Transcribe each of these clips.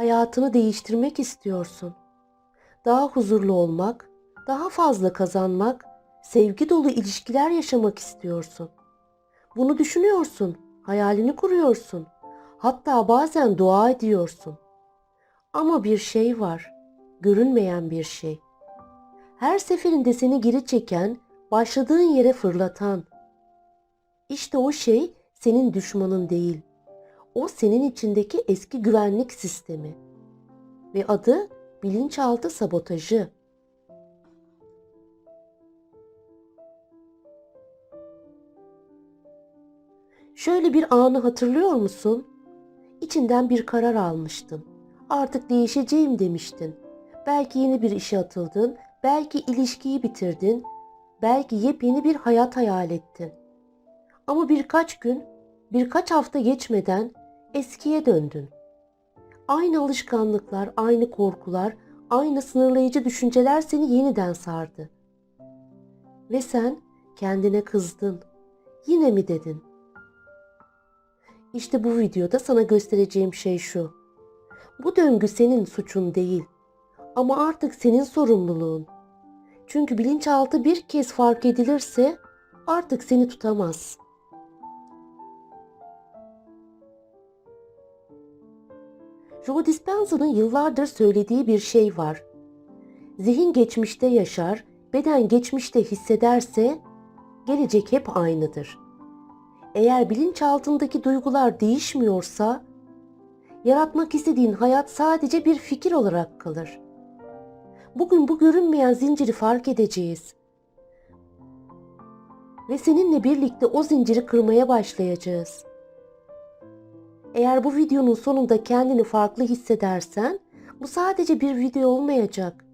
Hayatını değiştirmek istiyorsun. Daha huzurlu olmak, daha fazla kazanmak, sevgi dolu ilişkiler yaşamak istiyorsun. Bunu düşünüyorsun, hayalini kuruyorsun. Hatta bazen dua ediyorsun. Ama bir şey var, görünmeyen bir şey. Her seferinde seni geri çeken, başladığın yere fırlatan. İşte o şey senin düşmanın değil. O senin içindeki eski güvenlik sistemi. Ve adı bilinçaltı sabotajı. Şöyle bir anı hatırlıyor musun? İçinden bir karar almıştın. Artık değişeceğim demiştin. Belki yeni bir işe atıldın, belki ilişkiyi bitirdin, belki yepyeni bir hayat hayal ettin. Ama birkaç gün, birkaç hafta geçmeden eskiye döndün. Aynı alışkanlıklar, aynı korkular, aynı sınırlayıcı düşünceler seni yeniden sardı. Ve sen kendine kızdın. Yine mi dedin? İşte bu videoda sana göstereceğim şey şu. Bu döngü senin suçun değil. Ama artık senin sorumluluğun. Çünkü bilinçaltı bir kez fark edilirse artık seni tutamaz. Joe Dispenza'nın yıllardır söylediği bir şey var. Zihin geçmişte yaşar, beden geçmişte hissederse gelecek hep aynıdır. Eğer bilinçaltındaki duygular değişmiyorsa yaratmak istediğin hayat sadece bir fikir olarak kalır. Bugün bu görünmeyen zinciri fark edeceğiz. Ve seninle birlikte o zinciri kırmaya başlayacağız. Eğer bu videonun sonunda kendini farklı hissedersen bu sadece bir video olmayacak.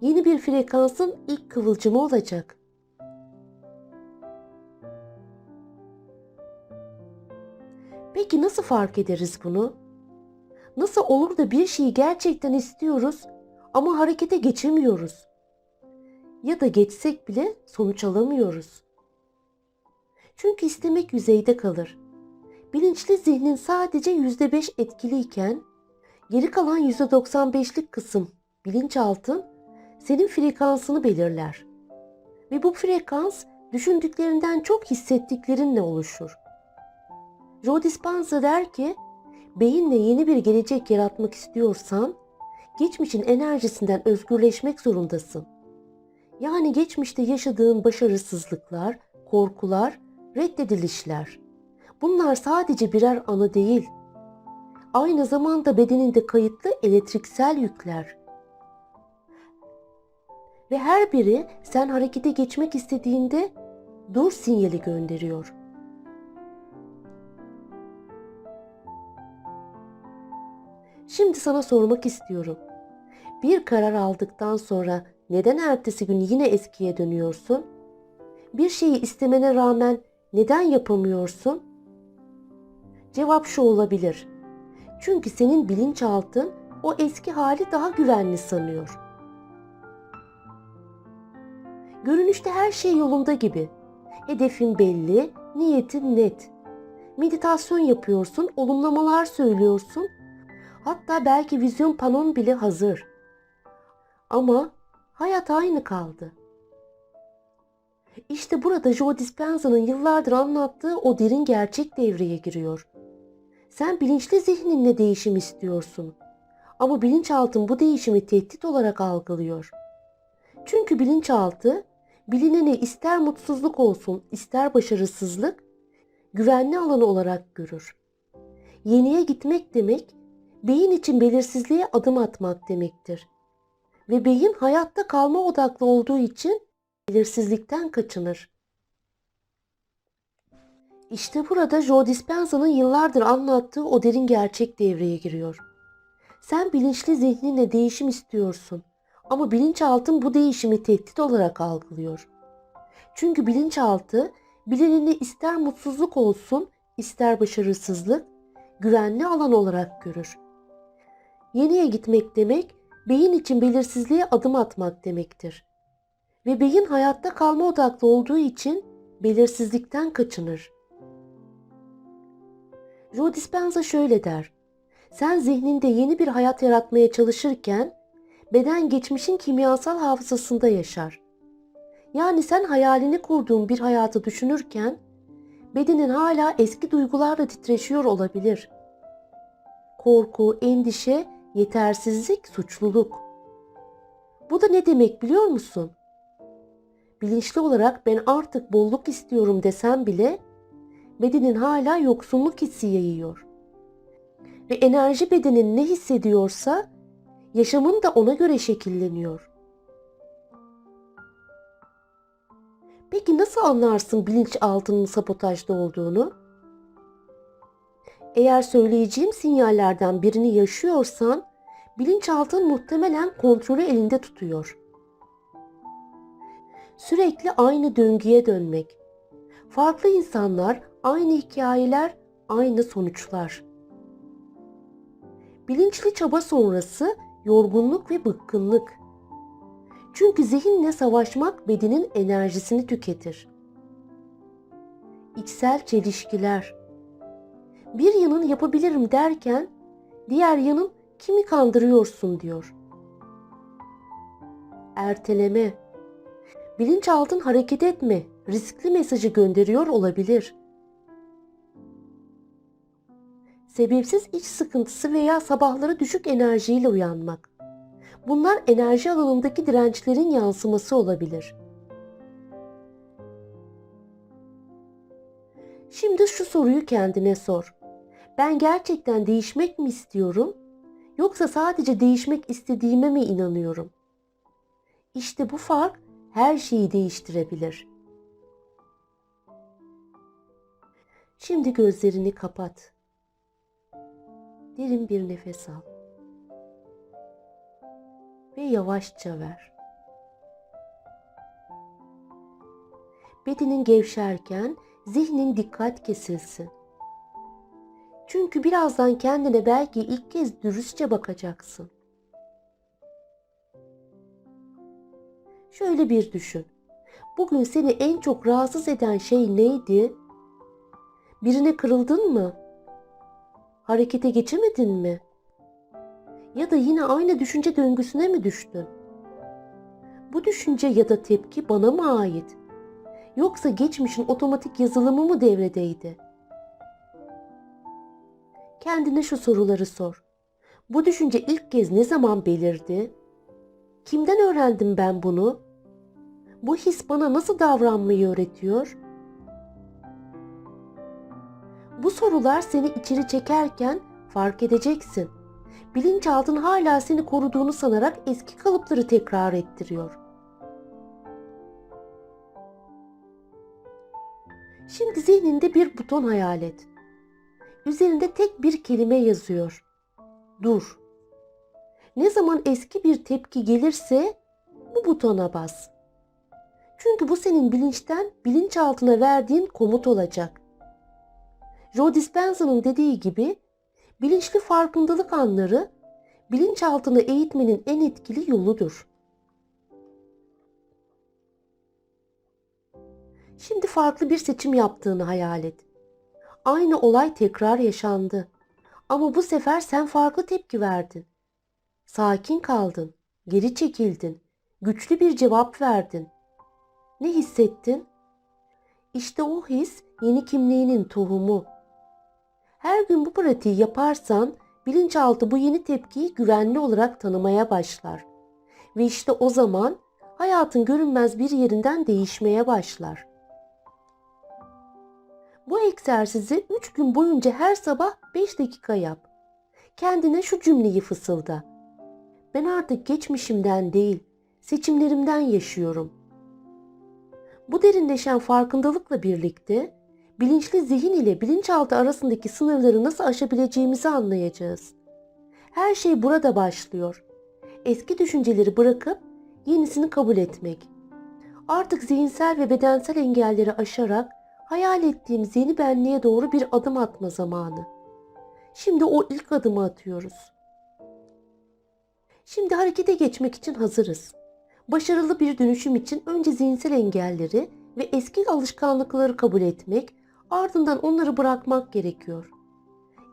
Yeni bir frekansın ilk kıvılcımı olacak. Peki nasıl fark ederiz bunu? Nasıl olur da bir şeyi gerçekten istiyoruz ama harekete geçemiyoruz? Ya da geçsek bile sonuç alamıyoruz. Çünkü istemek yüzeyde kalır. Bilinçli zihnin sadece %5 etkiliyken geri kalan %95'lik kısım bilinçaltın senin frekansını belirler. Ve bu frekans düşündüklerinden çok hissettiklerinle oluşur. Joe Dispenza der ki, beyinle yeni bir gelecek yaratmak istiyorsan, geçmişin enerjisinden özgürleşmek zorundasın. Yani geçmişte yaşadığın başarısızlıklar, korkular, reddedilişler. Bunlar sadece birer anı değil. Aynı zamanda bedeninde kayıtlı elektriksel yükler. Ve her biri sen harekete geçmek istediğinde dur sinyali gönderiyor.'' Şimdi sana sormak istiyorum. Bir karar aldıktan sonra neden ertesi gün yine eskiye dönüyorsun? Bir şeyi istemene rağmen neden yapamıyorsun? Cevap şu olabilir. Çünkü senin bilinçaltın o eski hali daha güvenli sanıyor. Görünüşte her şey yolunda gibi. Hedefin belli, niyetin net. Meditasyon yapıyorsun, olumlamalar söylüyorsun Hatta belki vizyon panon bile hazır. Ama hayat aynı kaldı. İşte burada Joe Dispenza'nın yıllardır anlattığı o derin gerçek devreye giriyor. Sen bilinçli zihninle değişim istiyorsun. Ama bilinçaltın bu değişimi tehdit olarak algılıyor. Çünkü bilinçaltı bilineni ister mutsuzluk olsun ister başarısızlık güvenli alanı olarak görür. Yeniye gitmek demek beyin için belirsizliğe adım atmak demektir. Ve beyin hayatta kalma odaklı olduğu için belirsizlikten kaçınır. İşte burada Joe Dispenza'nın yıllardır anlattığı o derin gerçek devreye giriyor. Sen bilinçli zihninle değişim istiyorsun ama bilinçaltın bu değişimi tehdit olarak algılıyor. Çünkü bilinçaltı bilineni ister mutsuzluk olsun ister başarısızlık güvenli alan olarak görür. Yeniye gitmek demek, beyin için belirsizliğe adım atmak demektir. Ve beyin hayatta kalma odaklı olduğu için belirsizlikten kaçınır. Joe Dispenza şöyle der. Sen zihninde yeni bir hayat yaratmaya çalışırken beden geçmişin kimyasal hafızasında yaşar. Yani sen hayalini kurduğun bir hayatı düşünürken bedenin hala eski duygularla titreşiyor olabilir. Korku, endişe, yetersizlik, suçluluk. Bu da ne demek biliyor musun? Bilinçli olarak ben artık bolluk istiyorum desem bile bedenin hala yoksunluk hissi yayıyor. Ve enerji bedenin ne hissediyorsa yaşamın da ona göre şekilleniyor. Peki nasıl anlarsın bilinçaltının sabotajda olduğunu? Eğer söyleyeceğim sinyallerden birini yaşıyorsan bilinçaltın muhtemelen kontrolü elinde tutuyor. Sürekli aynı döngüye dönmek. Farklı insanlar, aynı hikayeler, aynı sonuçlar. Bilinçli çaba sonrası yorgunluk ve bıkkınlık. Çünkü zihinle savaşmak bedenin enerjisini tüketir. İçsel çelişkiler. Bir yanın yapabilirim derken diğer yanın kimi kandırıyorsun diyor. Erteleme. Bilinçaltın hareket etme, riskli mesajı gönderiyor olabilir. Sebepsiz iç sıkıntısı veya sabahları düşük enerjiyle uyanmak. Bunlar enerji alanındaki dirençlerin yansıması olabilir. Şimdi şu soruyu kendine sor. Ben gerçekten değişmek mi istiyorum yoksa sadece değişmek istediğime mi inanıyorum? İşte bu fark her şeyi değiştirebilir. Şimdi gözlerini kapat. Derin bir nefes al. Ve yavaşça ver. Bedenin gevşerken zihnin dikkat kesilsin. Çünkü birazdan kendine belki ilk kez dürüstçe bakacaksın. Şöyle bir düşün. Bugün seni en çok rahatsız eden şey neydi? Birine kırıldın mı? Harekete geçemedin mi? Ya da yine aynı düşünce döngüsüne mi düştün? Bu düşünce ya da tepki bana mı ait? Yoksa geçmişin otomatik yazılımı mı devredeydi? Kendine şu soruları sor. Bu düşünce ilk kez ne zaman belirdi? Kimden öğrendim ben bunu? Bu his bana nasıl davranmayı öğretiyor? Bu sorular seni içeri çekerken fark edeceksin. Bilinçaltın hala seni koruduğunu sanarak eski kalıpları tekrar ettiriyor. Şimdi zihninde bir buton hayal et. Üzerinde tek bir kelime yazıyor. Dur. Ne zaman eski bir tepki gelirse bu butona bas. Çünkü bu senin bilinçten bilinçaltına verdiğin komut olacak. Joe Dispenza'nın dediği gibi bilinçli farkındalık anları bilinçaltını eğitmenin en etkili yoludur. Şimdi farklı bir seçim yaptığını hayal et. Aynı olay tekrar yaşandı. Ama bu sefer sen farklı tepki verdin. Sakin kaldın, geri çekildin, güçlü bir cevap verdin. Ne hissettin? İşte o his yeni kimliğinin tohumu. Her gün bu pratiği yaparsan bilinçaltı bu yeni tepkiyi güvenli olarak tanımaya başlar. Ve işte o zaman hayatın görünmez bir yerinden değişmeye başlar. Bu egzersizi 3 gün boyunca her sabah 5 dakika yap. Kendine şu cümleyi fısılda. Ben artık geçmişimden değil, seçimlerimden yaşıyorum. Bu derinleşen farkındalıkla birlikte bilinçli zihin ile bilinçaltı arasındaki sınırları nasıl aşabileceğimizi anlayacağız. Her şey burada başlıyor. Eski düşünceleri bırakıp yenisini kabul etmek. Artık zihinsel ve bedensel engelleri aşarak hayal ettiğimiz yeni benliğe doğru bir adım atma zamanı. Şimdi o ilk adımı atıyoruz. Şimdi harekete geçmek için hazırız. Başarılı bir dönüşüm için önce zihinsel engelleri ve eski alışkanlıkları kabul etmek, ardından onları bırakmak gerekiyor.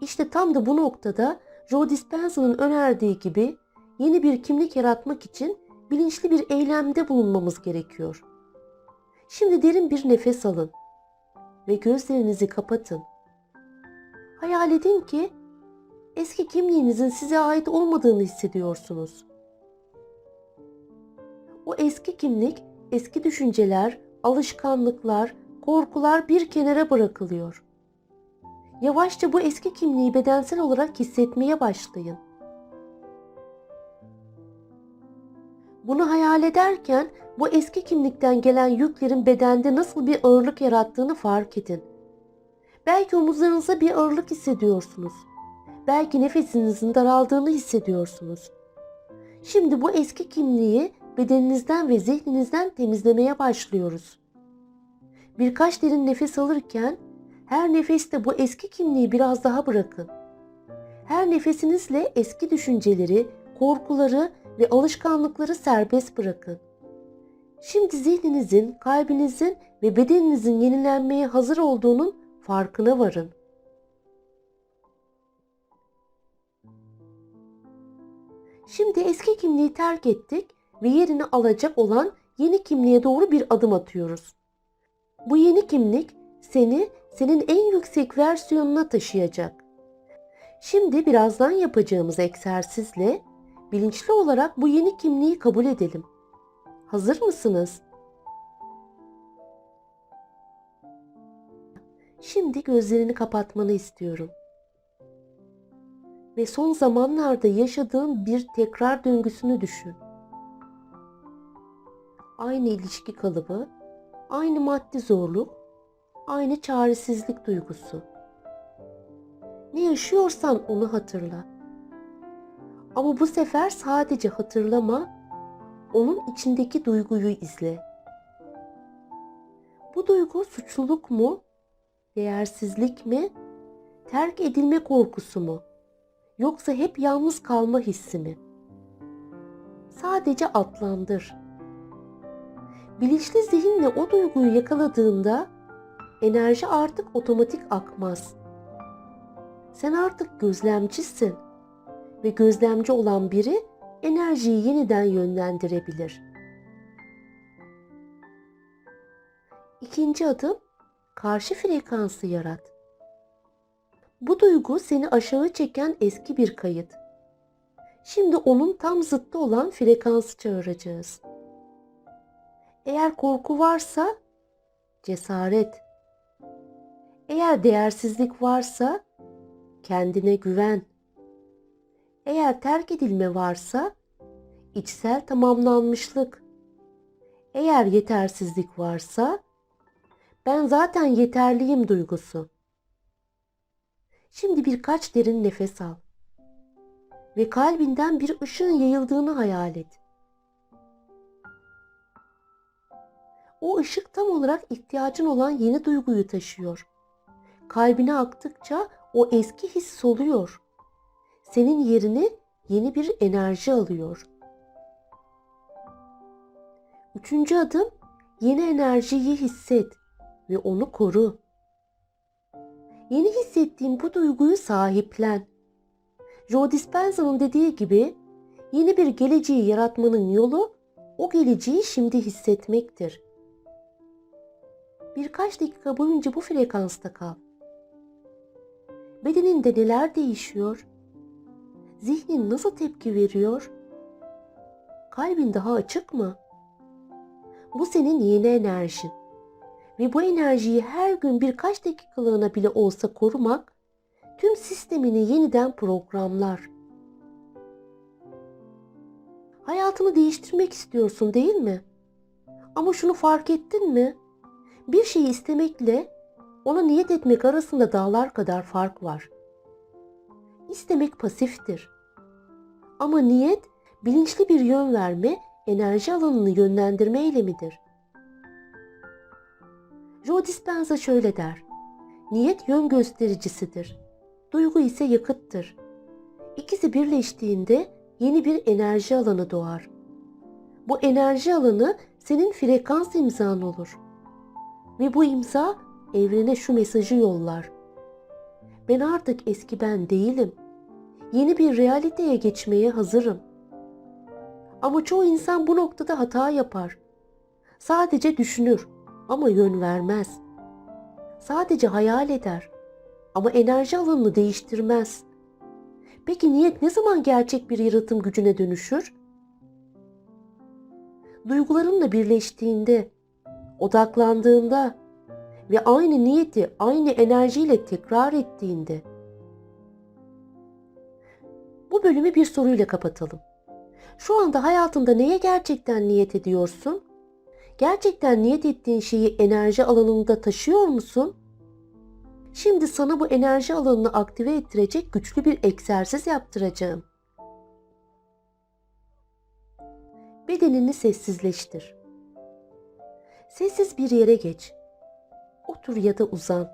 İşte tam da bu noktada Joe Dispenza'nın önerdiği gibi yeni bir kimlik yaratmak için bilinçli bir eylemde bulunmamız gerekiyor. Şimdi derin bir nefes alın ve gözlerinizi kapatın. Hayal edin ki eski kimliğinizin size ait olmadığını hissediyorsunuz. O eski kimlik, eski düşünceler, alışkanlıklar, korkular bir kenara bırakılıyor. Yavaşça bu eski kimliği bedensel olarak hissetmeye başlayın. Bunu hayal ederken bu eski kimlikten gelen yüklerin bedende nasıl bir ağırlık yarattığını fark edin. Belki omuzlarınıza bir ağırlık hissediyorsunuz. Belki nefesinizin daraldığını hissediyorsunuz. Şimdi bu eski kimliği bedeninizden ve zihninizden temizlemeye başlıyoruz. Birkaç derin nefes alırken her nefeste bu eski kimliği biraz daha bırakın. Her nefesinizle eski düşünceleri, korkuları ve alışkanlıkları serbest bırakın. Şimdi zihninizin, kalbinizin ve bedeninizin yenilenmeye hazır olduğunun farkına varın. Şimdi eski kimliği terk ettik ve yerini alacak olan yeni kimliğe doğru bir adım atıyoruz. Bu yeni kimlik seni senin en yüksek versiyonuna taşıyacak. Şimdi birazdan yapacağımız egzersizle bilinçli olarak bu yeni kimliği kabul edelim. Hazır mısınız? Şimdi gözlerini kapatmanı istiyorum. Ve son zamanlarda yaşadığın bir tekrar döngüsünü düşün. Aynı ilişki kalıbı, aynı maddi zorluk, aynı çaresizlik duygusu. Ne yaşıyorsan onu hatırla. Ama bu sefer sadece hatırlama, onun içindeki duyguyu izle. Bu duygu suçluluk mu, değersizlik mi, terk edilme korkusu mu, yoksa hep yalnız kalma hissi mi? Sadece adlandır. Bilinçli zihinle o duyguyu yakaladığında enerji artık otomatik akmaz. Sen artık gözlemcisin ve gözlemci olan biri enerjiyi yeniden yönlendirebilir. İkinci adım karşı frekansı yarat. Bu duygu seni aşağı çeken eski bir kayıt. Şimdi onun tam zıttı olan frekansı çağıracağız. Eğer korku varsa cesaret. Eğer değersizlik varsa kendine güven. Eğer terk edilme varsa içsel tamamlanmışlık. Eğer yetersizlik varsa ben zaten yeterliyim duygusu. Şimdi birkaç derin nefes al ve kalbinden bir ışığın yayıldığını hayal et. O ışık tam olarak ihtiyacın olan yeni duyguyu taşıyor. Kalbine aktıkça o eski his soluyor. Senin yerini yeni bir enerji alıyor. Üçüncü adım yeni enerjiyi hisset ve onu koru. Yeni hissettiğin bu duyguyu sahiplen. Joe Dispenza'nın dediği gibi yeni bir geleceği yaratmanın yolu o geleceği şimdi hissetmektir. Birkaç dakika boyunca bu frekansta kal. Bedeninde neler değişiyor? Zihnin nasıl tepki veriyor? Kalbin daha açık mı? Bu senin yeni enerjin. Ve bu enerjiyi her gün birkaç dakikalığına bile olsa korumak tüm sistemini yeniden programlar. Hayatını değiştirmek istiyorsun değil mi? Ama şunu fark ettin mi? Bir şeyi istemekle ona niyet etmek arasında dağlar kadar fark var. İstemek pasiftir. Ama niyet bilinçli bir yön verme, enerji alanını yönlendirme eylemidir. Joe Dispenza şöyle der. Niyet yön göstericisidir. Duygu ise yakıttır. İkisi birleştiğinde yeni bir enerji alanı doğar. Bu enerji alanı senin frekans imzan olur. Ve bu imza evrene şu mesajı yollar. Ben artık eski ben değilim. Yeni bir realiteye geçmeye hazırım. Ama çoğu insan bu noktada hata yapar. Sadece düşünür ama yön vermez. Sadece hayal eder ama enerji alanını değiştirmez. Peki niyet ne zaman gerçek bir yaratım gücüne dönüşür? Duygularınla birleştiğinde, odaklandığında ve aynı niyeti aynı enerjiyle tekrar ettiğinde. Bu bölümü bir soruyla kapatalım. Şu anda hayatında neye gerçekten niyet ediyorsun? Gerçekten niyet ettiğin şeyi enerji alanında taşıyor musun? Şimdi sana bu enerji alanını aktive ettirecek güçlü bir egzersiz yaptıracağım. Bedenini sessizleştir. Sessiz bir yere geç. Otur ya da uzan.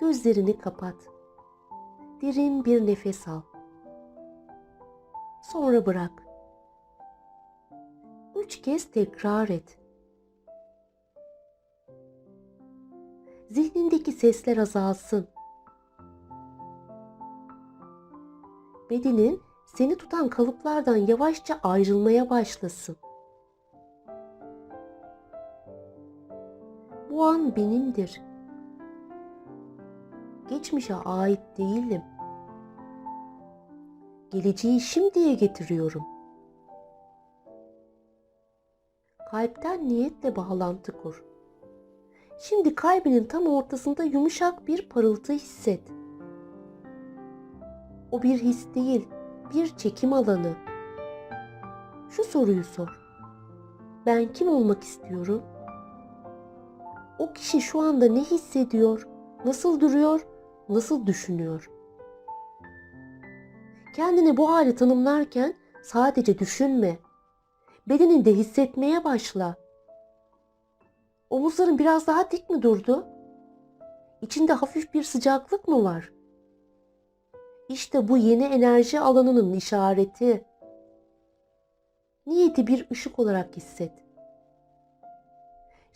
Gözlerini kapat. Derin bir nefes al. Sonra bırak. Üç kez tekrar et. Zihnindeki sesler azalsın. Bedenin seni tutan kalıplardan yavaşça ayrılmaya başlasın. Bu an benimdir. Geçmişe ait değilim. Geleceği şimdiye getiriyorum. Kalpten niyetle bağlantı kur. Şimdi kalbinin tam ortasında yumuşak bir parıltı hisset. O bir his değil, bir çekim alanı. Şu soruyu sor. Ben kim olmak istiyorum? O kişi şu anda ne hissediyor? Nasıl duruyor? Nasıl düşünüyor? Kendini bu hali tanımlarken sadece düşünme. Bedeninde hissetmeye başla. Omuzların biraz daha dik mi durdu? İçinde hafif bir sıcaklık mı var? İşte bu yeni enerji alanının işareti. Niyeti bir ışık olarak hisset.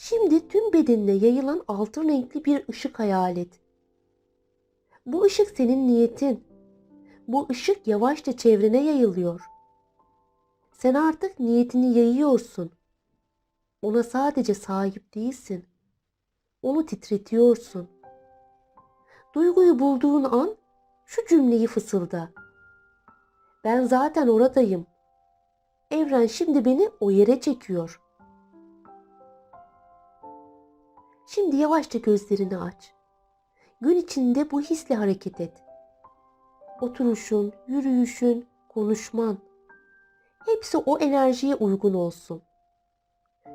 Şimdi tüm bedenine yayılan altın renkli bir ışık hayal et. Bu ışık senin niyetin. Bu ışık yavaşça çevrene yayılıyor. Sen artık niyetini yayıyorsun. Ona sadece sahip değilsin. Onu titretiyorsun. Duyguyu bulduğun an şu cümleyi fısılda. Ben zaten oradayım. Evren şimdi beni o yere çekiyor. Şimdi yavaşça gözlerini aç. Gün içinde bu hisle hareket et. Oturuşun, yürüyüşün, konuşman hepsi o enerjiye uygun olsun.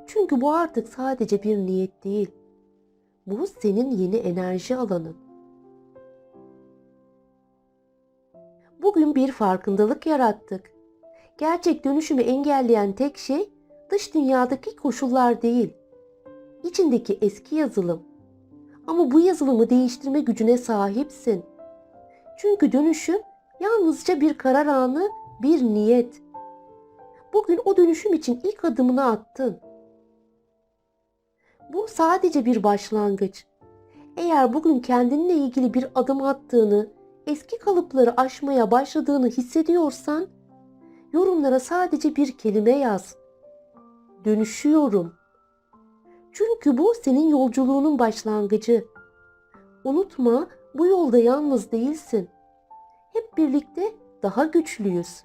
Çünkü bu artık sadece bir niyet değil. Bu senin yeni enerji alanın. Bugün bir farkındalık yarattık. Gerçek dönüşümü engelleyen tek şey dış dünyadaki koşullar değil. İçindeki eski yazılım. Ama bu yazılımı değiştirme gücüne sahipsin. Çünkü dönüşüm yalnızca bir karar anı, bir niyet. Bugün o dönüşüm için ilk adımını attın. Bu sadece bir başlangıç. Eğer bugün kendinle ilgili bir adım attığını, eski kalıpları aşmaya başladığını hissediyorsan, yorumlara sadece bir kelime yaz. Dönüşüyorum. Çünkü bu senin yolculuğunun başlangıcı. Unutma, bu yolda yalnız değilsin. Hep birlikte daha güçlüyüz.